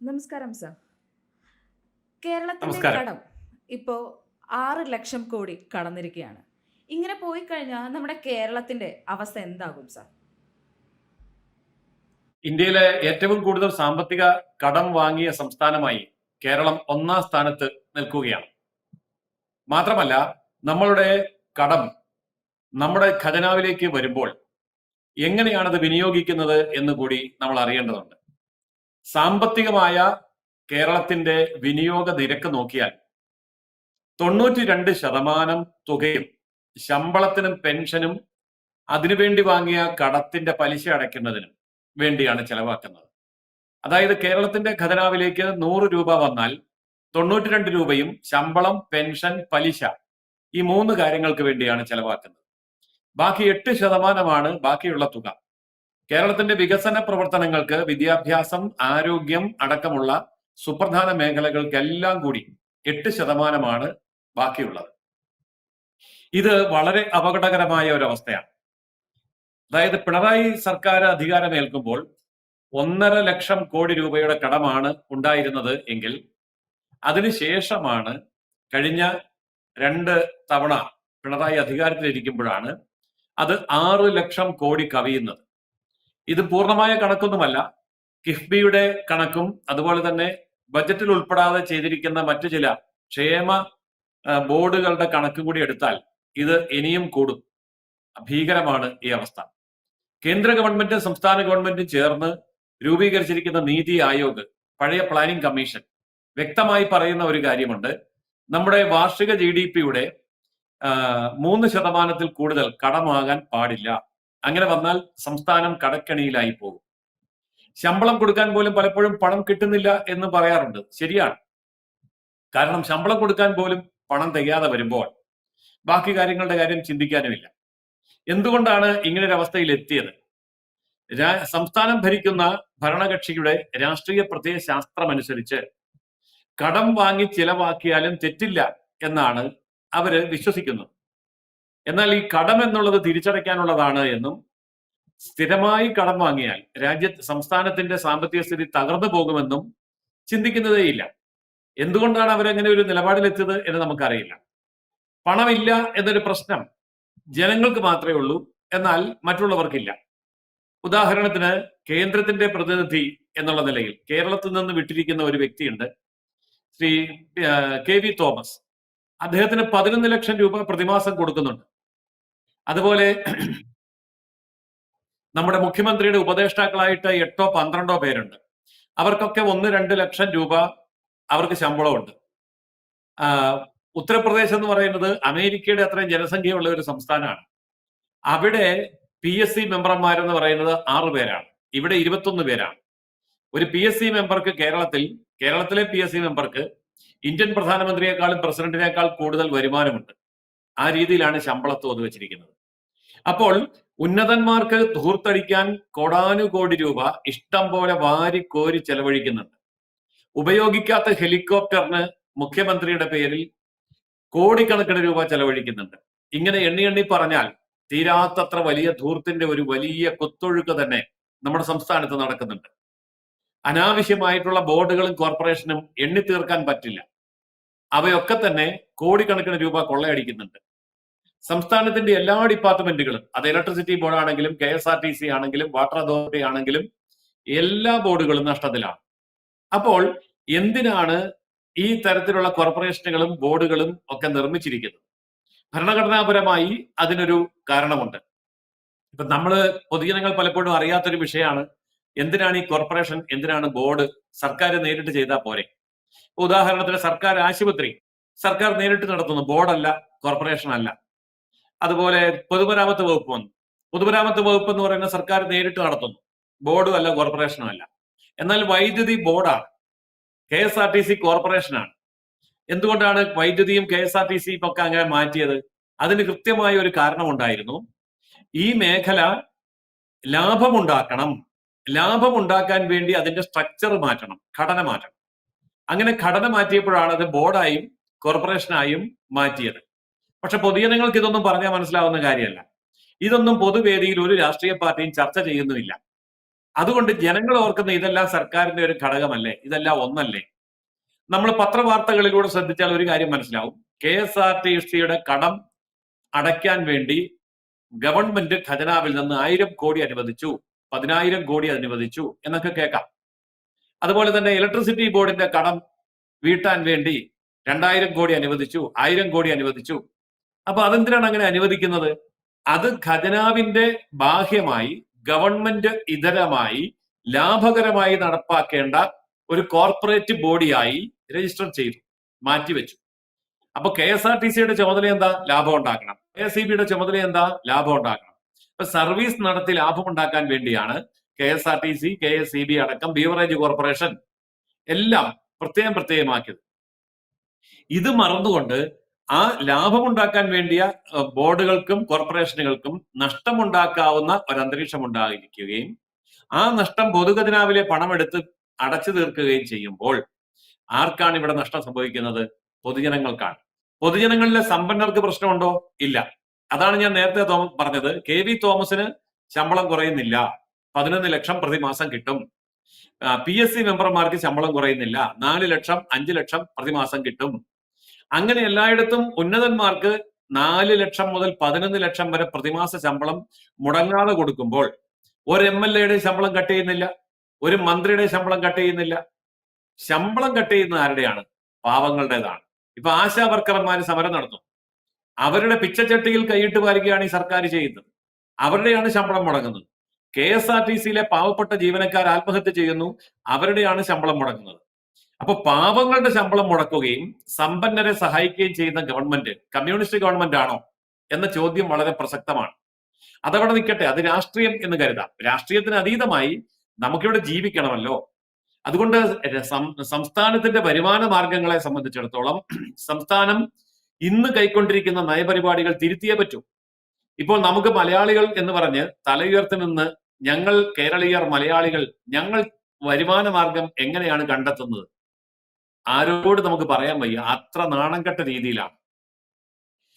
നമസ്കാരം സർ. കേരളത്തിന്റെ കടം ഇപ്പോ ആറ് ലക്ഷം കോടി കടന്നിരിക്കുകയാണ്. ഇങ്ങനെ പോയി കഴിഞ്ഞാൽ നമ്മുടെ കേരളത്തിന്റെ അവസ്ഥ എന്താകും സർ? ഇന്ത്യയിലെ ഏറ്റവും കൂടുതൽ സാമ്പത്തിക കടം വാങ്ങിയ സംസ്ഥാനമായി കേരളം ഒന്നാം സ്ഥാനത്ത് നിൽക്കുകയാണ്. മാത്രമല്ല നമ്മളുടെ കടം നമ്മുടെ ഖജനാവിലേക്ക് വരുമ്പോൾ എങ്ങനെയാണത് വിനിയോഗിക്കുന്നത് എന്ന് കൂടി നമ്മൾ അറിയേണ്ടതുണ്ട്. സാമ്പത്തികമായ കേരളത്തിന്റെ വിനിയോഗ നിരക്ക് നോക്കിയാൽ തൊണ്ണൂറ്റി രണ്ട് ശതമാനം തുകയും ശമ്പളത്തിനും പെൻഷനും അതിനുവേണ്ടി വാങ്ങിയ കടത്തിന്റെ പലിശ അടയ്ക്കുന്നതിനും വേണ്ടിയാണ് ചെലവാക്കുന്നത്. അതായത് കേരളത്തിന്റെ ഖജനാവിലേക്ക് നൂറ് രൂപ വന്നാൽ തൊണ്ണൂറ്റി രണ്ട് രൂപയും ശമ്പളം പെൻഷൻ പലിശ ഈ മൂന്ന് കാര്യങ്ങൾക്ക് വേണ്ടിയാണ് ചെലവാക്കുന്നത്. ബാക്കി എട്ട് ശതമാനമാണ് ബാക്കിയുള്ള തുക. കേരളത്തിന്റെ വികസന പ്രവർത്തനങ്ങൾക്ക് വിദ്യാഭ്യാസം ആരോഗ്യം അടക്കമുള്ള സുപ്രധാന മേഖലകൾക്കെല്ലാം കൂടി എട്ട് ശതമാനമാണ് ബാക്കിയുള്ളത്. ഇത് വളരെ അപകടകരമായ ഒരു അവസ്ഥയാണ് അതായത് പിണറായി സർക്കാർ അധികാരമേൽക്കുമ്പോൾ ഒന്നര ലക്ഷം കോടി രൂപയുടെ കടമാണ് ഉണ്ടായിരുന്നത് എങ്കിൽ അതിനുശേഷമാണ് കഴിഞ്ഞ രണ്ട് തവണ പിണറായി അധികാരത്തിലിരിക്കുമ്പോഴാണ് അത് ആറ് ലക്ഷം കോടി കവിയുന്നത്. ഇത് പൂർണമായ കണക്കൊന്നുമല്ല. കിഫ്ബിയുടെ കണക്കും അതുപോലെ തന്നെ ബജറ്റിൽ ഉൾപ്പെടാതെ ചെയ്തിരിക്കുന്ന മറ്റു ചില ക്ഷേമ ബോർഡുകളുടെ കണക്കും കൂടി എടുത്താൽ ഇത് ഇനിയും കൂടും. ഭീകരമാണ് ഈ അവസ്ഥ. കേന്ദ്ര ഗവൺമെന്റും സംസ്ഥാന ഗവൺമെന്റും ചേർന്ന് രൂപീകരിച്ചിരിക്കുന്ന നീതി ആയോഗ് പഴയ പ്ലാനിംഗ് കമ്മീഷൻ വ്യക്തമായി പറയുന്ന ഒരു കാര്യമുണ്ട്. നമ്മുടെ വാർഷിക ജി ഡി പിയുടെ മൂന്ന് ശതമാനത്തിൽ കൂടുതൽ കടമാകാൻ പാടില്ല. അങ്ങനെ വന്നാൽ സംസ്ഥാനം കടക്കണിയിലായി പോകും. ശമ്പളം കൊടുക്കാൻ പോലും പലപ്പോഴും പണം കിട്ടുന്നില്ല എന്ന് പറയാറുണ്ട്. ശരിയാണ്. കാരണം ശമ്പളം കൊടുക്കാൻ പോലും പണം തികയാതെ വരുമ്പോൾ ബാക്കി കാര്യങ്ങളുടെ കാര്യം ചിന്തിക്കാനുമില്ല. എന്തുകൊണ്ടാണ് ഇങ്ങനെ ഒരു അവസ്ഥയിൽ എത്തിയത് സംസ്ഥാനം ഭരിക്കുന്ന ഭരണകക്ഷിയുടെ രാഷ്ട്രീയ പ്രത്യയ ശാസ്ത്രമനുസരിച്ച് കടം വാങ്ങി ചിലവാക്കിയാലും തെറ്റില്ല എന്നാണ് അവർ വിശ്വസിക്കുന്നത്. എന്നാൽ ഈ കടം എന്നുള്ളത് തിരിച്ചടയ്ക്കാനുള്ളതാണ് എന്നും സ്ഥിരമായി കടം വാങ്ങിയാൽ രാജ്യ സംസ്ഥാനത്തിന്റെ സാമ്പത്തിക സ്ഥിതി തകർന്നു പോകുമെന്നും ചിന്തിക്കുന്നതേയില്ല എന്തുകൊണ്ടാണ് അവരങ്ങനെ ഒരു നിലപാടിലെത്തിയത് എന്ന് നമുക്കറിയില്ല. പണമില്ല എന്നൊരു പ്രശ്നം ജനങ്ങൾക്ക് മാത്രമേ ഉള്ളൂ എന്നാൽ മറ്റുള്ളവർക്കില്ല. ഉദാഹരണത്തിന് കേന്ദ്രത്തിന്റെ പ്രതിനിധി എന്നുള്ള നിലയിൽ കേരളത്തിൽ നിന്ന് വിട്ടിരിക്കുന്ന ഒരു വ്യക്തിയുണ്ട് ശ്രീ കെ വി തോമസ്. അദ്ദേഹത്തിന് പതിനൊന്ന് ലക്ഷം രൂപ പ്രതിമാസം കൊടുക്കുന്നുണ്ട്. അതുപോലെ നമ്മുടെ മുഖ്യമന്ത്രിയുടെ ഉപദേഷ്ടാക്കളായിട്ട് എട്ടോ പന്ത്രണ്ടോ പേരുണ്ട്. അവർക്കൊക്കെ ഒന്ന് രണ്ട് ലക്ഷം രൂപ അവർക്ക് ശമ്പളമുണ്ട്. ഉത്തർപ്രദേശ് എന്ന് പറയുന്നത് അമേരിക്കയുടെ അത്രയും ജനസംഖ്യയുള്ള ഒരു സംസ്ഥാനമാണ്. അവിടെ പി എസ് സി മെമ്പർമാരെന്ന് പറയുന്നത് ആറു പേരാണ്. ഇവിടെ ഇരുപത്തൊന്ന് പേരാണ്. ഒരു പി എസ് സി മെമ്പർക്ക് കേരളത്തിൽ കേരളത്തിലെ പി എസ് സി മെമ്പർക്ക് ഇന്ത്യൻ പ്രധാനമന്ത്രിയെക്കാളും പ്രസിഡന്റിനേക്കാൾ കൂടുതൽ വരുമാനമുണ്ട്. ആ രീതിയിലാണ് ശമ്പള തോത് വെച്ചിരിക്കുന്നത്. അപ്പോൾ ഉന്നതന്മാർക്ക് ധൂർത്തടിക്കാൻ കോടാനുകോടി രൂപ ഇഷ്ടം പോലെ വാരി കോരി ചെലവഴിക്കുന്നുണ്ട്. ഉപയോഗിക്കാത്ത ഹെലികോപ്റ്ററിന് മുഖ്യമന്ത്രിയുടെ പേരിൽ കോടിക്കണക്കിന് രൂപ ചെലവഴിക്കുന്നുണ്ട്. ഇങ്ങനെ എണ്ണി എണ്ണി പറഞ്ഞാൽ തീരാത്തത്ര വലിയ ധൂർത്തിന്റെ ഒരു വലിയ കൊത്തൊഴുക്ക് തന്നെ നമ്മുടെ സംസ്ഥാനത്ത് നടക്കുന്നുണ്ട്. അനാവശ്യമായിട്ടുള്ള ബോർഡുകളും കോർപ്പറേഷനും എണ്ണി തീർക്കാൻ പറ്റില്ല. അവയൊക്കെ തന്നെ കോടിക്കണക്കിന് രൂപ കൊള്ളയടിക്കുന്നുണ്ട്. സംസ്ഥാനത്തിന്റെ എല്ലാ ഡിപ്പാർട്ട്മെന്റുകളും അത് ഇലക്ട്രിസിറ്റി ബോർഡ് ആണെങ്കിലും K S R T C ആണെങ്കിലും വാട്ടർ അതോറിറ്റി ആണെങ്കിലും എല്ലാ ബോർഡുകളും നഷ്ടത്തിലാണ്. അപ്പോൾ എന്തിനാണ് ഈ തരത്തിലുള്ള കോർപ്പറേഷനുകളും ബോർഡുകളും ഒക്കെ നിർമ്മിച്ചിരിക്കുന്നത്? ഭരണഘടനാപരമായി അതിനൊരു കാരണമുണ്ട്. ഇപ്പൊ നമ്മൾ പൊതുജനങ്ങൾ പലപ്പോഴും അറിയാത്തൊരു വിഷയമാണ് എന്തിനാണ് ഈ കോർപ്പറേഷൻ എന്തിനാണ് ബോർഡ് സർക്കാർ നേരിട്ട് ചെയ്താൽ പോരെ? ഉദാഹരണത്തിന് സർക്കാർ ആശുപത്രി സർക്കാർ നേരിട്ട് നടത്തുന്നു ബോർഡല്ല കോർപ്പറേഷൻ അല്ല. അതുപോലെ പൊതുമരാമത്ത് വകുപ്പ് വന്നു. പൊതുമരാമത്ത് വകുപ്പ് എന്ന് പറയുന്ന സർക്കാർ നേരിട്ട് നടത്തുന്നു. ബോർഡും അല്ല കോർപ്പറേഷനും അല്ല. എന്നാൽ വൈദ്യുതി ബോർഡാണ്. K S R T C കോർപ്പറേഷനാണ് എന്തുകൊണ്ടാണ് വൈദ്യുതിയും കെ എസ് ആർ ടി സിയും ഒക്കെ അങ്ങനെ മാറ്റിയത്? അതിന് കൃത്യമായ ഒരു കാരണമുണ്ടായിരുന്നു. ഈ മേഖല ലാഭമുണ്ടാക്കണം. ലാഭമുണ്ടാക്കാൻ വേണ്ടി അതിന്റെ സ്ട്രക്ചർ മാറ്റണം. ഘടന മാറ്റണം. അങ്ങനെ ഘടന മാറ്റിയപ്പോഴാണ് അത് ബോർഡായും കോർപ്പറേഷനായും മാറ്റിയത്. പക്ഷെ പൊതുജനങ്ങൾക്ക് ഇതൊന്നും പറഞ്ഞാൽ മനസ്സിലാവുന്ന കാര്യമല്ല. ഇതൊന്നും പൊതുവേദിയിൽ ഒരു രാഷ്ട്രീയ പാർട്ടിയും ചർച്ച ചെയ്യുന്നുമില്ല. അതുകൊണ്ട് ജനങ്ങൾ ഓർക്കുന്ന ഇതെല്ലാം സർക്കാരിന്റെ ഒരു ഘടകമല്ലേ? ഇതെല്ലാം ഒന്നല്ലേ? നമ്മൾ പത്രവാർത്തകളിലൂടെ ശ്രദ്ധിച്ചാൽ ഒരു കാര്യം മനസ്സിലാവും. കെ എസ് ആർ ടി സിയുടെ കടം അടയ്ക്കാൻ വേണ്ടി ഗവൺമെന്റ് ഖജനാവിൽ നിന്ന് ആയിരം കോടി അനുവദിച്ചു പതിനായിരം കോടി അനുവദിച്ചു എന്നൊക്കെ കേൾക്കാം. അതുപോലെ തന്നെ ഇലക്ട്രിസിറ്റി ബോർഡിന്റെ കടം വീട്ടാൻ വേണ്ടി രണ്ടായിരം കോടി അനുവദിച്ചു ആയിരം കോടി അനുവദിച്ചു. അപ്പൊ അതെന്തിനാണ് അങ്ങനെ അനുവദിക്കുന്നത്? അത് ഖജനാവിന്റെ ബാഹ്യമായി ഗവൺമെന്റ് ഇതരമായി ലാഭകരമായി നടപ്പാക്കേണ്ട ഒരു കോർപ്പറേറ്റ് ബോഡിയായി രജിസ്റ്റർ ചെയ്തു മാറ്റിവെച്ചു. അപ്പൊ കെ എസ് ആർ ടി സിയുടെ ചുമതല എന്താ? ലാഭം ഉണ്ടാക്കണം. കെ എസ് ഇ ബിയുടെ ചുമതല എന്താ? ലാഭം ഉണ്ടാക്കണം. ഇപ്പൊ സർവീസ് നടത്തി ലാഭം ഉണ്ടാക്കാൻ വേണ്ടിയാണ് K S R T C K S E B അടക്കം ബീവറേജ് കോർപ്പറേഷൻ എല്ലാം പ്രത്യേകം പ്രത്യേകമാക്കിയത്. ഇത് മറന്നുകൊണ്ട് ആ ലാഭമുണ്ടാക്കാൻ വേണ്ടിയ ബോർഡുകൾക്കും കോർപ്പറേഷനുകൾക്കും നഷ്ടമുണ്ടാക്കാവുന്ന ഒരു അന്തരീക്ഷം ഉണ്ടായിരിക്കുകയും ആ നഷ്ടം പൊതുഖജനാവിലെ പണമെടുത്ത് അടച്ചു തീർക്കുകയും ചെയ്യുമ്പോൾ ആർക്കാണ് ഇവിടെ നഷ്ടം സംഭവിക്കുന്നത്? പൊതുജനങ്ങൾക്കാണ്. പൊതുജനങ്ങളിലെ സമ്പന്നർക്ക് പ്രശ്നമുണ്ടോ? ഇല്ല. അതാണ് ഞാൻ നേരത്തെ പറഞ്ഞത്. കെ വി തോമസിന് ശമ്പളം കുറയുന്നില്ല. പതിനൊന്ന് ലക്ഷം പ്രതിമാസം കിട്ടും. പി എസ് സി മെമ്പർമാർക്ക് ശമ്പളം കുറയുന്നില്ല. നാല് ലക്ഷം അഞ്ച് ലക്ഷം പ്രതിമാസം കിട്ടും. അങ്ങനെ എല്ലായിടത്തും ഉന്നതന്മാർക്ക് നാല് ലക്ഷം മുതൽ പതിനൊന്ന് ലക്ഷം വരെ പ്രതിമാസ ശമ്പളം മുടങ്ങാതെ കൊടുക്കുമ്പോൾ ഒരു എം എൽ എയുടെ ശമ്പളം കട്ട് ചെയ്യുന്നില്ല ഒരു മന്ത്രിയുടെ ശമ്പളം കട്ട് ചെയ്യുന്നില്ല. ശമ്പളം കട്ട് ചെയ്യുന്ന ആരുടെയാണ്? പാവങ്ങളുടേതാണ്. ഇപ്പൊ ആശാ വർക്കർമാർ സമരം നടത്തും. അവരുടെ പിച്ചച്ചട്ടിയിൽ കൈയിട്ട് വാരിക്കുകയാണ് ഈ സർക്കാർ ചെയ്യുന്നത്. അവരുടെയാണ് ശമ്പളം മുടങ്ങുന്നത്. കെ എസ് ആർ ടി സിയിലെ പാവപ്പെട്ട ജീവനക്കാർ ആത്മഹത്യ ചെയ്യുന്നു. അവരുടെയാണ് ശമ്പളം മുടങ്ങുന്നത്. അപ്പൊ പാവങ്ങളുടെ ശമ്പളം മുടക്കുകയും സമ്പന്നരെ സഹായിക്കുകയും ചെയ്യുന്ന ഗവൺമെന്റ് കമ്മ്യൂണിസ്റ്റ് ഗവൺമെന്റ് ആണോ എന്ന ചോദ്യം വളരെ പ്രസക്തമാണ്. അതവിടെ നിൽക്കട്ടെ അത് രാഷ്ട്രീയം എന്ന് കരുതാം. രാഷ്ട്രീയത്തിന് അതീതമായി നമുക്കിവിടെ ജീവിക്കണമല്ലോ. അതുകൊണ്ട് സംസ്ഥാനത്തിന്റെ വരുമാന മാർഗങ്ങളെ സംബന്ധിച്ചിടത്തോളം സംസ്ഥാനം ഇന്ന് കൈക്കൊണ്ടിരിക്കുന്ന നയപരിപാടികൾ തിരുത്തിയേ പറ്റൂ. ഇപ്പോൾ നമുക്ക് മലയാളികൾ എന്ന് പറഞ്ഞ് തലയുയർത്തി നിന്ന് ഞങ്ങൾ കേരളീയർ മലയാളികൾ ഞങ്ങൾ വരുമാന മാർഗം എങ്ങനെയാണ് കണ്ടെത്തുന്നത്? ആരോട് നമുക്ക് പറയാൻ വയ്യ. അത്ര നാണം കെട്ട രീതിയിലാണ്.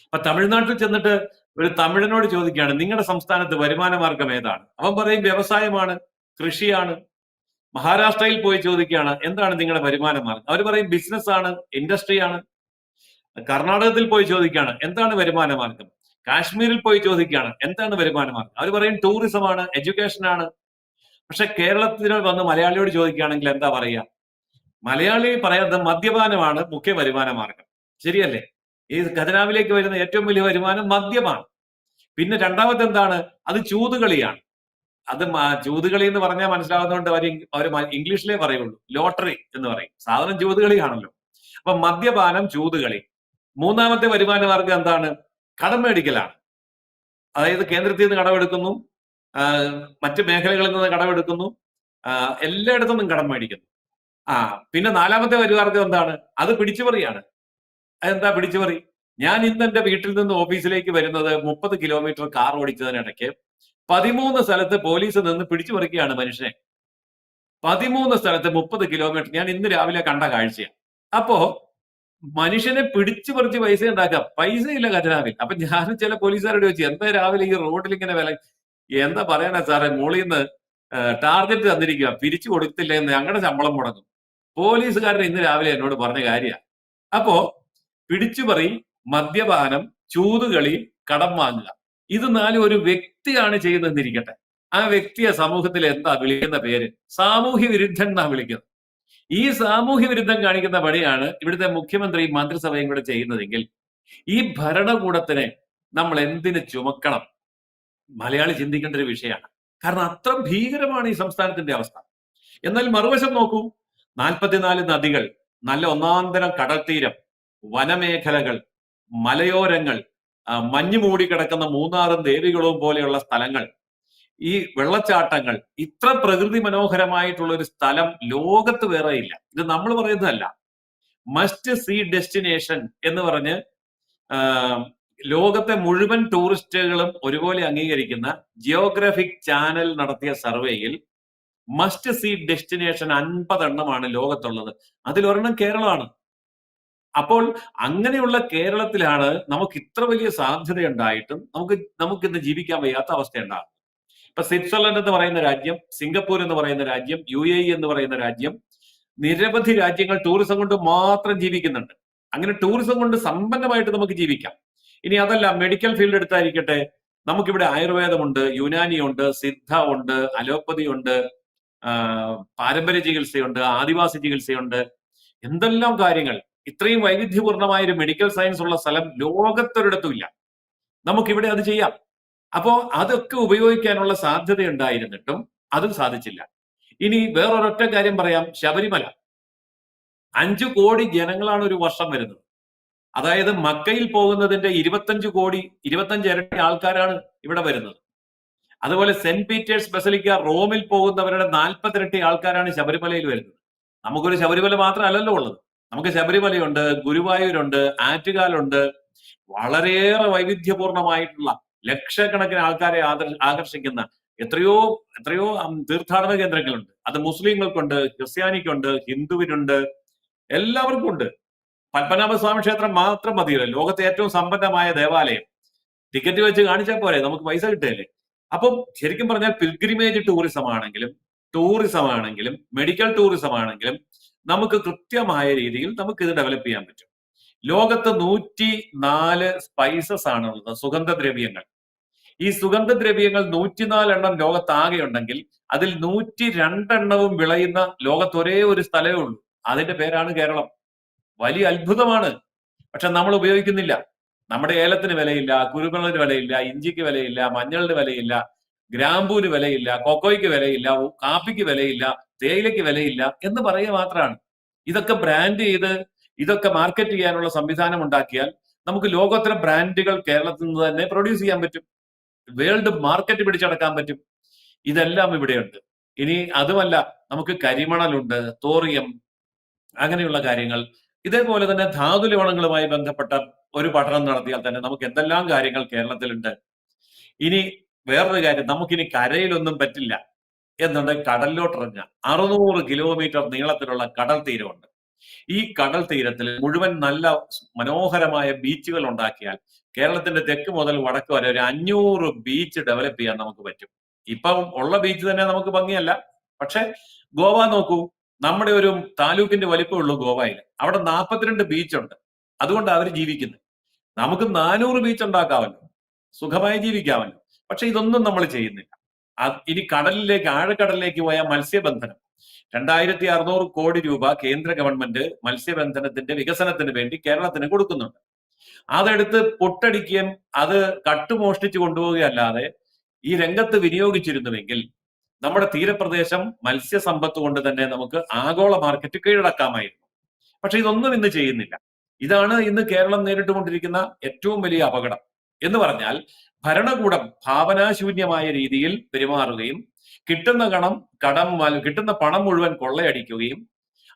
അപ്പൊ തമിഴ്നാട്ടിൽ ചെന്നിട്ട് ഒരു തമിഴനോട് ചോദിക്കുകയാണ് നിങ്ങളുടെ സംസ്ഥാനത്ത് വരുമാന മാർഗം ഏതാണ്? അവൻ പറയും വ്യവസായമാണ് കൃഷിയാണ്. മഹാരാഷ്ട്രയിൽ പോയി ചോദിക്കുകയാണ് എന്താണ് നിങ്ങളുടെ വരുമാന മാർഗം അവർ പറയും ബിസിനസ് ആണ് ഇൻഡസ്ട്രി ആണ് കർണാടകത്തിൽ പോയി ചോദിക്കുകയാണ് എന്താണ് വരുമാന മാർഗം കാശ്മീരിൽ പോയി ചോദിക്കുകയാണ് എന്താണ് വരുമാന മാർഗം അവർ പറയും ടൂറിസം ആണ് എഡ്യൂക്കേഷൻ ആണ് പക്ഷെ കേരളത്തിൽ വന്ന് മലയാളിയോട് ചോദിക്കുകയാണെങ്കിൽ എന്താ പറയുക? മലയാളി പറയുന്നത് മദ്യപാനമാണ് മുഖ്യ വരുമാന മാർഗം. ശരിയല്ലേ? ഈ ഖജനാവിലേക്ക് വരുന്ന ഏറ്റവും വലിയ വരുമാനം മദ്യമാണ്. പിന്നെ രണ്ടാമത്തെ എന്താണ്? അത് ചൂതുകളിയാണ്. അത് ചൂതുകളി എന്ന് പറഞ്ഞാൽ മനസ്സിലാവുന്നതുകൊണ്ട് അവർ അവർ ഇംഗ്ലീഷിലേ പറയുള്ളൂ. ലോട്ടറി എന്ന് പറയും. സാധനം ചൂതുകളിയാണല്ലോ. അപ്പൊ മദ്യപാനം ചൂതുകളി. മൂന്നാമത്തെ വരുമാന മാർഗം എന്താണ്? കടം മേടിക്കലാണ്. അതായത് കേന്ദ്രത്തിൽ നിന്ന് കടമെടുക്കുന്നു മറ്റ് മേഖലകളിൽ നിന്ന് കടമെടുക്കുന്നു എല്ലായിടത്തു നിന്നും കടം മേടിക്കുന്നു. ആ പിന്നെ നാലാമത്തെ വരുമാർഗം എന്താണ്? അത് പിടിച്ചുപറിയാണ്. അതെന്താ പിടിച്ചുപറി? ഞാൻ ഇന്ന് എന്റെ വീട്ടിൽ നിന്ന് ഓഫീസിലേക്ക് വരുന്നത് മുപ്പത് കിലോമീറ്റർ കാർ ഓടിച്ചതിനിടയ്ക്ക് പതിമൂന്ന് സ്ഥലത്ത് പോലീസ് നിന്ന് പിടിച്ചു പറിക്കുകയാണ് മനുഷ്യനെ. പതിമൂന്ന് സ്ഥലത്ത് മുപ്പത് കിലോമീറ്റർ ഞാൻ ഇന്ന് രാവിലെ കണ്ട കാഴ്ചയാണ് അപ്പോ മനുഷ്യനെ പിടിച്ചു പറിച്ച് പൈസ ഉണ്ടാക്കാം. പൈസ ഇല്ല ഖജനാവിൽ. അപ്പൊ ഞാൻ ചില പോലീസുകാരോട് ചോദിച്ചു എന്താ രാവിലെ ഈ റോഡിൽ ഇങ്ങനെ വില എന്താ പറയാനാ സാറേ മോളിൽ നിന്ന് ടാർഗറ്റ് തന്നിരിക്കുക പിരിച്ചു കൊടുത്തില്ല എന്ന് ഞങ്ങളുടെ ശമ്പളം മുടങ്ങും. പോലീസുകാരൻ ഇന്ന് രാവിലെ എന്നോട് പറഞ്ഞ കാര്യമാണ് അപ്പോ പിടിച്ചുപറി മദ്യപാനം ചൂതുകളി കടം വാങ്ങുക. ഇത് നാലും ഒരു വ്യക്തിയാണ് ചെയ്യുന്നതെന്നിരിക്കട്ടെ ആ വ്യക്തിയെ സമൂഹത്തിൽ എന്താ വിളിക്കുന്ന പേര്? സാമൂഹ്യ വിരുദ്ധൻ എന്നാ വിളിക്കുന്നത്. ഈ സാമൂഹ്യ വിരുദ്ധം കാണിക്കുന്ന പണിയാണ് ഇവിടുത്തെ മുഖ്യമന്ത്രി മന്ത്രിസഭയും കൂടെ ചെയ്യുന്നതെങ്കിൽ ഈ ഭരണകൂടത്തിനെ നമ്മൾ എന്തിന് ചുമക്കണം? മലയാളി ചിന്തിക്കേണ്ട ഒരു വിഷയമാണ്. കാരണം അത്ര ഭീകരമാണ് ഈ സംസ്ഥാനത്തിന്റെ അവസ്ഥ. എന്നാൽ മറുവശം നോക്കൂ. നാൽപ്പത്തിനാല് നദികൾ നല്ല ഒന്നാന്തരം കടൽ തീരം വനമേഖലകൾ മലയോരങ്ങൾ മഞ്ഞു മൂടി മൂടിക്കിടക്കുന്ന മൂന്നാറും ദേവികുളവും പോലെയുള്ള സ്ഥലങ്ങൾ ഈ വെള്ളച്ചാട്ടങ്ങൾ ഇത്ര പ്രകൃതി മനോഹരമായിട്ടുള്ള ഒരു സ്ഥലം ലോകത്ത് വേറെ ഇല്ല. ഇത് നമ്മൾ പറയുന്നതല്ല. മസ്റ്റ് സീ ഡെസ്റ്റിനേഷൻ എന്ന് പറഞ്ഞ് ലോകത്തെ മുഴുവൻ ടൂറിസ്റ്റുകളും ഒരുപോലെ അംഗീകരിക്കുന്ന ജിയോഗ്രഫിക് ചാനൽ നടത്തിയ സർവേയിൽ മസ്റ്റ് സീ ഡെസ്റ്റിനേഷൻ അൻപതെണ്ണമാണ് ലോകത്തുള്ളത്. അതിലൊരെണ്ണം കേരളമാണ്. അപ്പോൾ അങ്ങനെയുള്ള കേരളത്തിലാണ് നമുക്ക് ഇത്ര വലിയ സാധ്യത ഉണ്ടായിട്ടും നമുക്ക് നമുക്ക് ഇന്ന് ജീവിക്കാൻ വയ്യാത്ത അവസ്ഥ ഉണ്ടാകും ഇപ്പൊ സ്വിറ്റ്സർലൻഡ് എന്ന് പറയുന്ന രാജ്യം സിംഗപ്പൂർ എന്ന് പറയുന്ന രാജ്യം യു എ എന്ന് പറയുന്ന രാജ്യം നിരവധി രാജ്യങ്ങൾ ടൂറിസം കൊണ്ട് മാത്രം ജീവിക്കുന്നുണ്ട്. അങ്ങനെ ടൂറിസം കൊണ്ട് സമ്പന്നമായിട്ട് നമുക്ക് ജീവിക്കാം. ഇനി അതല്ല മെഡിക്കൽ ഫീൽഡ് എടുത്തായിരിക്കട്ടെ. നമുക്കിവിടെ ആയുർവേദമുണ്ട് യുനാനി ഉണ്ട് സിദ്ധ ഉണ്ട് അലോപ്പതി ഉണ്ട് പാരമ്പര്യ ചികിത്സയുണ്ട് ആദിവാസി ചികിത്സയുണ്ട്. എന്തെല്ലാം കാര്യങ്ങൾ? ഇത്രയും വൈവിധ്യപൂർണമായ ഒരു മെഡിക്കൽ സയൻസ് ഉള്ള സ്ഥലം ലോകത്തൊരിടത്തും ഇല്ല നമുക്കിവിടെ അത് ചെയ്യാം. അപ്പോ അതൊക്കെ ഉപയോഗിക്കാനുള്ള സാധ്യത ഉണ്ടായിരുന്നിട്ടും അതും സാധിച്ചില്ല. ഇനി വേറൊരൊറ്റ കാര്യം പറയാം. ശബരിമല. അഞ്ചു കോടി ജനങ്ങളാണ് ഒരു വർഷം വരുന്നത്. അതായത് മക്കയിൽ പോകുന്നതിന്റെ ഇരുപത്തഞ്ച് കോടി ഇരുപത്തഞ്ച് ഇരട്ടി ആൾക്കാരാണ് ഇവിടെ വരുന്നത്. അതുപോലെ സെന്റ് പീറ്റേഴ്സ് ബസലിക്ക റോമിൽ പോകുന്നവരുടെ നാൽപ്പത്തിരട്ടി ആൾക്കാരാണ് ശബരിമലയിൽ വരുന്നത്. നമുക്കൊരു ശബരിമല മാത്രമല്ലല്ലോ ഉള്ളത്. നമുക്ക് ശബരിമലയുണ്ട് ഗുരുവായൂരുണ്ട് ആറ്റുകാലുണ്ട്. വളരെയേറെ വൈവിധ്യപൂർണമായിട്ടുള്ള ലക്ഷക്കണക്കിന് ആൾക്കാരെ ആകർഷിക്കുന്ന എത്രയോ എത്രയോ തീർത്ഥാടന കേന്ദ്രങ്ങളുണ്ട്. അത് മുസ്ലിങ്ങൾക്കുണ്ട് ക്രിസ്ത്യാനിക്കുണ്ട് ഹിന്ദുവിനുണ്ട് എല്ലാവർക്കും ഉണ്ട് പത്മനാഭസ്വാമി ക്ഷേത്രം മാത്രം മതിയല്ലോ. ലോകത്തെ ഏറ്റവും സമ്പന്നമായ ദേവാലയം. ടിക്കറ്റ് വെച്ച് കാണിച്ചാൽ പോരെ നമുക്ക് പൈസ കിട്ടുകയല്ലേ? അപ്പം ശരിക്കും പറഞ്ഞാൽ പിൽഗ്രിമേജ് ടൂറിസം ആണെങ്കിലും ടൂറിസം ആണെങ്കിലും മെഡിക്കൽ ടൂറിസം ആണെങ്കിലും നമുക്ക് കൃത്യമായ രീതിയിൽ നമുക്ക് ഇത് ഡെവലപ്പ് ചെയ്യാൻ പറ്റും. ലോകത്ത് നൂറ്റി നാല് സ്പൈസസ് ആണുള്ളത് സുഗന്ധദ്രവ്യങ്ങൾ. ഈ സുഗന്ധദ്രവ്യങ്ങൾ നൂറ്റിനാലെണ്ണം ലോകത്താകെ ഉണ്ടെങ്കിൽ അതിൽ നൂറ്റി രണ്ടെണ്ണവും വിളയുന്ന ലോകത്ത് ഒരേ ഒരു സ്ഥലമേ ഉള്ളൂ. അതിന്റെ പേരാണ് കേരളം. വലിയ അത്ഭുതമാണ്. പക്ഷെ നമ്മൾ ഉപയോഗിക്കുന്നില്ല. നമ്മുടെ ഏലത്തിന് വിലയില്ല കുരുമുളകിന് വിലയില്ല ഇഞ്ചിക്ക് വിലയില്ല മഞ്ഞളിന് വിലയില്ല ഗ്രാമ്പൂവിന് വിലയില്ല കൊക്കോയ്ക്ക് വിലയില്ല കാപ്പിക്ക് വിലയില്ല തേയിലയ്ക്ക് വിലയില്ല എന്ന് പറയുക മാത്രമാണ്. ഇതൊക്കെ ബ്രാൻഡ് ചെയ്ത് ഇതൊക്കെ മാർക്കറ്റ് ചെയ്യാനുള്ള സംവിധാനം ഉണ്ടാക്കിയാൽ നമുക്ക് ലോകോത്തര ബ്രാൻഡുകൾ കേരളത്തിൽ നിന്ന് തന്നെ പ്രൊഡ്യൂസ് ചെയ്യാൻ പറ്റും. വേൾഡ് മാർക്കറ്റ് പിടിച്ചടക്കാൻ പറ്റും. ഇതെല്ലാം ഇവിടെയുണ്ട്. ഇനി അതുമല്ല നമുക്ക് കരിമണലുണ്ട് തോറിയം അങ്ങനെയുള്ള കാര്യങ്ങൾ. ഇതേപോലെ തന്നെ ധാതു ലവണങ്ങളുമായി ബന്ധപ്പെട്ട ഒരു പഠനം നടത്തിയാൽ തന്നെ നമുക്ക് എന്തെല്ലാം കാര്യങ്ങൾ കേരളത്തിലുണ്ട്? ഇനി വേറൊരു കാര്യം നമുക്കിനി കരയിലൊന്നും പറ്റില്ല എന്നുണ്ട് കടലിലോട്ടിറങ്ങ അറുന്നൂറ് കിലോമീറ്റർ നീളത്തിലുള്ള കടൽ തീരമുണ്ട്. ഈ കടൽ തീരത്തിൽ മുഴുവൻ നല്ല മനോഹരമായ ബീച്ചുകൾ ഉണ്ടാക്കിയാൽ കേരളത്തിന്റെ തെക്ക് മുതൽ വടക്ക് വരെ ഒരു അഞ്ഞൂറ് ബീച്ച് ഡെവലപ്പ് ചെയ്യാൻ നമുക്ക് പറ്റും. ഇപ്പം ഉള്ള ബീച്ച് തന്നെ നമുക്ക് ഭംഗിയല്ല. പക്ഷെ ഗോവ നോക്കൂ. നമ്മുടെ ഒരു താലൂക്കിന്റെ വലിപ്പമുള്ളൂ ഗോവയിൽ അവിടെ നാൽപ്പത്തിരണ്ട് ബീച്ചുണ്ട് അതുകൊണ്ട് അവർ ജീവിക്കുന്നത് നമുക്ക് നാനൂറ് ബീച്ച് ഉണ്ടാക്കാമല്ലോ. സുഖമായി ജീവിക്കാമല്ലോ. പക്ഷെ ഇതൊന്നും നമ്മൾ ചെയ്യുന്നില്ല. ഇനി കടലിലേക്ക് ആഴക്കടലിലേക്ക് പോയ മത്സ്യബന്ധനം. രണ്ടായിരത്തി അറുന്നൂറ് കോടി രൂപ കേന്ദ്ര ഗവൺമെന്റ് മത്സ്യബന്ധനത്തിന്റെ വികസനത്തിന് വേണ്ടി കേരളത്തിന് കൊടുക്കുന്നുണ്ട്. അതെടുത്ത് പൊട്ടടിക്കുകയും അത് കട്ടുമോഷ്ടിച്ചു കൊണ്ടുപോവുകയല്ലാതെ ഈ രംഗത്ത് വിനിയോഗിച്ചിരുന്നുവെങ്കിൽ നമ്മുടെ തീരപ്രദേശം മത്സ്യസമ്പത്ത് കൊണ്ട് തന്നെ നമുക്ക് ആഗോള മാർക്കറ്റ് കീഴടക്കാമായിരുന്നു. പക്ഷെ ഇതൊന്നും ഇന്ന് ചെയ്യുന്നില്ല. ഇതാണ് ഇന്ന് കേരളം നേരിട്ടുകൊണ്ടിരിക്കുന്ന ഏറ്റവും വലിയ അപകടം. എന്ന് പറഞ്ഞാൽ ഭരണകൂടം ഭാവനാശൂന്യമായ രീതിയിൽ പെരുമാറുകയും കിട്ടുന്ന കണം കടം കിട്ടുന്ന പണം മുഴുവൻ കൊള്ളയടിക്കുകയും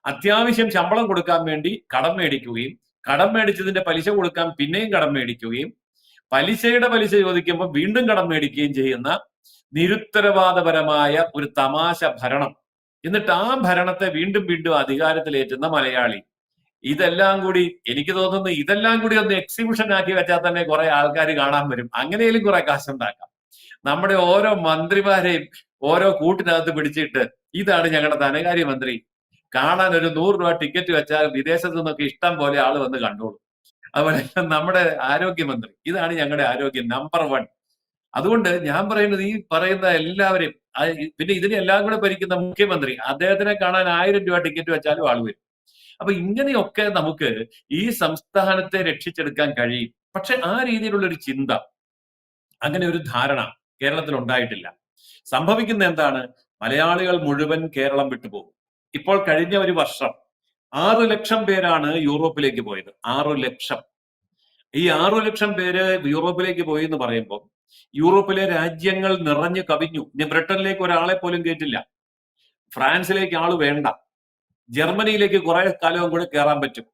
അത്യാവശ്യം ശമ്പളം കൊടുക്കാൻ വേണ്ടി കടം മേടിക്കുകയും കടം മേടിച്ചതിന്റെ പലിശ കൊടുക്കാൻ പിന്നെയും കടം മേടിക്കുകയും പലിശയുടെ പലിശ ചോദിക്കുമ്പോൾ വീണ്ടും കടം മേടിക്കുകയും ചെയ്യുന്ന നിരുത്തരവാദപരമായ ഒരു തമാശ ഭരണം. എന്നിട്ട് ആ ഭരണത്തെ വീണ്ടും വീണ്ടും അധികാരത്തിലേറ്റുന്ന മലയാളി. ഇതെല്ലാം കൂടി എനിക്ക് തോന്നുന്നു ഇതെല്ലാം കൂടി ഒന്ന് എക്സിബിഷൻ ആക്കി വെച്ചാൽ തന്നെ കുറെ ആൾക്കാർ കാണാൻ വരും. അങ്ങനെയും കുറെ കാശുണ്ടാക്കാം നമ്മുടെ ഓരോ മന്ത്രിമാരെയും ഓരോ കൂട്ടിനകത്ത് പിടിച്ചിട്ട് ഇതാണ് ഞങ്ങളുടെ ധനകാര്യമന്ത്രി. കാണാൻ ഒരു നൂറ് രൂപ ടിക്കറ്റ് വെച്ചാൽ വിദേശത്തു നിന്നൊക്കെ ഇഷ്ടം പോലെ ആൾ വന്ന് കണ്ടോളൂ. അതുപോലെ നമ്മുടെ ആരോഗ്യമന്ത്രി. ഇതാണ് ഞങ്ങളുടെ ആരോഗ്യം നമ്പർ വൺ അതുകൊണ്ട് ഞാൻ പറയുന്നത് ഈ പറയുന്ന എല്ലാവരെയും പിന്നെ ഇതിനെ എല്ലാം കൂടെ ഭരിക്കുന്ന മുഖ്യമന്ത്രി അദ്ദേഹത്തിനെ കാണാൻ ആയിരം രൂപ ടിക്കറ്റ് വെച്ചാലും ആൾ വരും. അപ്പൊ ഇങ്ങനെയൊക്കെ നമുക്ക് ഈ സംസ്ഥാനത്തെ രക്ഷിച്ചെടുക്കാൻ കഴിയും. പക്ഷെ ആ രീതിയിലുള്ള ഒരു ചിന്ത അങ്ങനെ ഒരു ധാരണ കേരളത്തിൽ ഉണ്ടായിട്ടില്ല. സംഭവിക്കുന്ന എന്താണ്? മലയാളികൾ മുഴുവൻ കേരളം വിട്ടുപോകും ഇപ്പോൾ കഴിഞ്ഞ ഒരു വർഷം ആറു ലക്ഷം പേരാണ് യൂറോപ്പിലേക്ക് പോയത്. ആറു ലക്ഷം. ഈ ആറു ലക്ഷം പേര് യൂറോപ്പിലേക്ക് പോയി എന്ന് പറയുമ്പോൾ യൂറോപ്പിലെ രാജ്യങ്ങൾ നിറഞ്ഞു കവിഞ്ഞു. ഇനി ബ്രിട്ടനിലേക്ക് ഒരാളെ പോലും കേട്ടില്ല ഫ്രാൻസിലേക്ക് ആൾ വേണ്ട. ജർമ്മനിയിലേക്ക് കുറെ കാലവും കൂടെ കയറാൻ പറ്റും.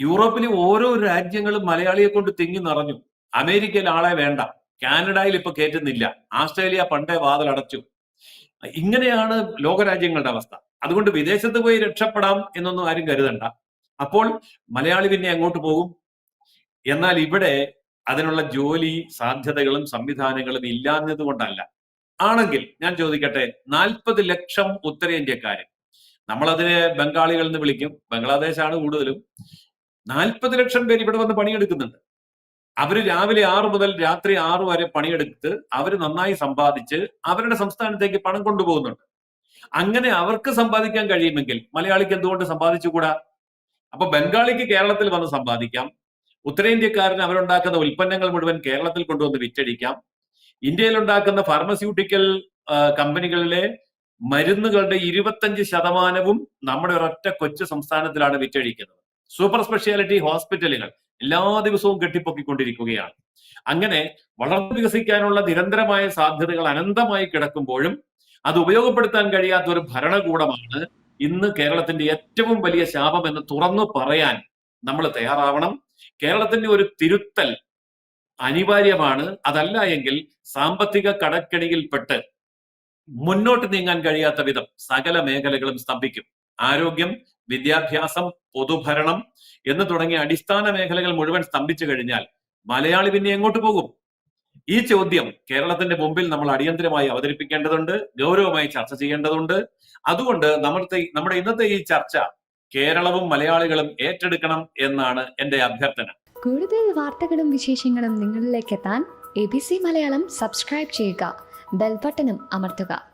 യൂറോപ്പിലെ ഓരോ രാജ്യങ്ങളും മലയാളിയെ കൊണ്ട് തിങ്ങി നിറഞ്ഞു. അമേരിക്കയിൽ ആളെ വേണ്ട. കാനഡയിൽ ഇപ്പൊ കയറ്റുന്നില്ല ആസ്ട്രേലിയ പണ്ടേ വാതിലടച്ചു. ഇങ്ങനെയാണ് ലോകരാജ്യങ്ങളുടെ അവസ്ഥ. അതുകൊണ്ട് വിദേശത്ത് പോയി രക്ഷപ്പെടാം എന്നൊന്നും ആരും കരുതണ്ട. അപ്പോൾ മലയാളി പിന്നെ അങ്ങോട്ട് പോകും? എന്നാൽ ഇവിടെ അതിനുള്ള ജോലി സാധ്യതകളും സംവിധാനങ്ങളും ഇല്ലാഞ്ഞത് കൊണ്ടല്ല. ആണെങ്കിൽ ഞാൻ ചോദിക്കട്ടെ നാൽപ്പത് ലക്ഷം ഉത്തരേന്ത്യക്കാര് നമ്മളതിനെ ബംഗാളികൾ എന്ന് വിളിക്കും ബംഗ്ലാദേശാണ് കൂടുതലും നാൽപ്പത് ലക്ഷം പേര് ഇവിടെ വന്ന് പണിയെടുക്കുന്നുണ്ട്. അവർ രാവിലെ ആറു മുതൽ രാത്രി ആറു വരെ പണിയെടുത്ത് അവർ നന്നായി സമ്പാദിച്ച് അവരുടെ സംസ്ഥാനത്തേക്ക് പണം കൊണ്ടുപോകുന്നുണ്ട്. അങ്ങനെ അവർക്ക് സമ്പാദിക്കാൻ കഴിയുമെങ്കിൽ മലയാളിക്ക് എന്തുകൊണ്ട് സമ്പാദിച്ചുകൂടാ? അപ്പൊ ബംഗാളിക്ക് കേരളത്തിൽ വന്ന് സമ്പാദിക്കാം ഉത്തരേന്ത്യക്കാരന് അവരുണ്ടാക്കുന്ന ഉൽപ്പന്നങ്ങൾ മുഴുവൻ കേരളത്തിൽ കൊണ്ടുവന്ന് വിറ്റഴിക്കാം. ഇന്ത്യയിൽ ഉണ്ടാക്കുന്ന ഫാർമസ്യൂട്ടിക്കൽ കമ്പനികളിലെ മരുന്നുകളുടെ ഇരുപത്തഞ്ച് ശതമാനവും നമ്മുടെ ഒരൊറ്റ കൊച്ചു സംസ്ഥാനത്തിലാണ് വിറ്റഴിക്കുന്നത്. സൂപ്പർ സ്പെഷ്യാലിറ്റി ഹോസ്പിറ്റലുകൾ എല്ലാ ദിവസവും കെട്ടിപ്പൊക്കിക്കൊണ്ടിരിക്കുകയാണ്. അങ്ങനെ വളർന്നു വികസിക്കാനുള്ള നിരന്തരമായ സാധ്യതകൾ അനന്തമായി കിടക്കുമ്പോഴും അത് ഉപയോഗപ്പെടുത്താൻ കഴിയാത്ത ഒരു ഭരണകൂടമാണ് ഇന്ന് കേരളത്തിന്റെ ഏറ്റവും വലിയ ശാപം എന്ന് തുറന്നു പറയാൻ നമ്മൾ തയ്യാറാവണം. കേരളത്തിന്റെ ഒരു തിരുത്തൽ അനിവാര്യമാണ്. അതല്ല എങ്കിൽ സാമ്പത്തിക കടക്കെണിയിൽപ്പെട്ട് മുന്നോട്ട് നീങ്ങാൻ കഴിയാത്ത വിധം സകല മേഖലകളും സ്തംഭിക്കും. ആരോഗ്യം വിദ്യാഭ്യാസം പൊതുഭരണം എന്ന് തുടങ്ങിയ അടിസ്ഥാന മേഖലകൾ മുഴുവൻ സ്തംഭിച്ചു കഴിഞ്ഞാൽ മലയാളി പിന്നെ എങ്ങോട്ട് പോകും? ഈ ചോദ്യം കേരളത്തിന്റെ മുമ്പിൽ നമ്മൾ അടിയന്തരമായി അവതരിപ്പിക്കേണ്ടതുണ്ട് ഗൗരവമായി ചർച്ച ചെയ്യേണ്ടതുണ്ട്. അതുകൊണ്ട് നമ്മുടെ നമ്മുടെ ഇന്നത്തെ ഈ ചർച്ച കേരളവും മലയാളികളും ഏറ്റെടുക്കണം എന്നാണ് എന്റെ അഭ്യർത്ഥന. കൂടുതൽ വാർത്തകളും വിശേഷങ്ങളും നിങ്ങളിലേക്ക് എത്താൻ A B C Malayalam subscribe ചെയ്യുക. ബെൽബട്ടനും അമർത്തുക.